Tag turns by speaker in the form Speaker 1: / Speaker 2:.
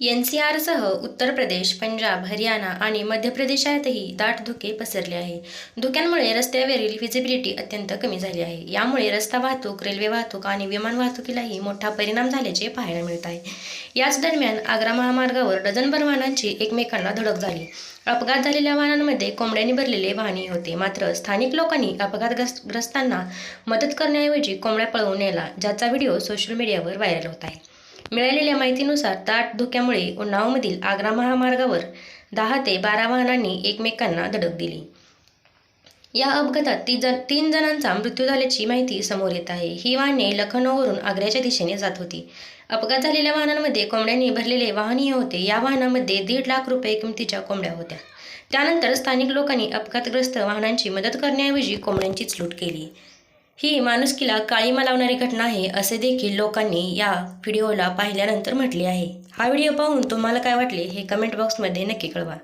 Speaker 1: N C आरसह Uttar Pradesh Punjab Haryana आणि मध्य प्रदेशातही दाट धुके पसरले आहे. धुक्यांमुळे रस्त्यावरील व्हिजिबिलिटी अत्यंत कमी झाली आहे. यामुळे रस्ता वाहतूक रेल्वे वाहतूक आणि विमान वाहतुकीलाही मोठा परिणाम झाल्याचे पाहायला मिळत आहे. याच दरम्यान आग्रा महामार्गावर डझनभर वाहनांची एकमेकांना धडक झाली. अपघात झालेल्या वाहनांमध्ये कोंबड्यांनी भरलेले वाहनही होते. मात्र स्थानिक लोकांनी अपघातग्रस्तांना मदत करण्याऐवजी कोंबड्या पळवून नेला ज्याचा व्हिडिओ सोशल मीडियावर व्हायरल होत आहे. मिळालेल्या माहितीनुसार दाट धुक्यामुळे उन्नावमधील आग्रा महामार्गावर दहा ते बारा वाहनांनी एकमेकांना धडक दिली. या अपघातात ती जण तीन जणांचा मृत्यू झाल्याची माहिती समोर येत आहे. ही वाहने लखनौवरून आग्र्याच्या दिशेने जात होती. अपघात झालेल्या वाहनांमध्ये कोंबड्यांनी भरलेले वाहनही होते. या वाहनामध्ये दीड लाख रुपये किमतीच्या कोंबड्या होत्या. त्यानंतर स्थानिक लोकांनी अपघातग्रस्त वाहनांची मदत करण्याऐवजी कोंबड्यांचीच लूट केली. ही माणुसकीला काळीमा लावणारी घटना आहे असे देखील लोकांनी या व्हिडिओला पाहिल्यानंतर म्हटले आहे. हा व्हिडिओ पाहून तुम्हाला काय वाटले हे कमेंट बॉक्समध्ये नक्की कळवा.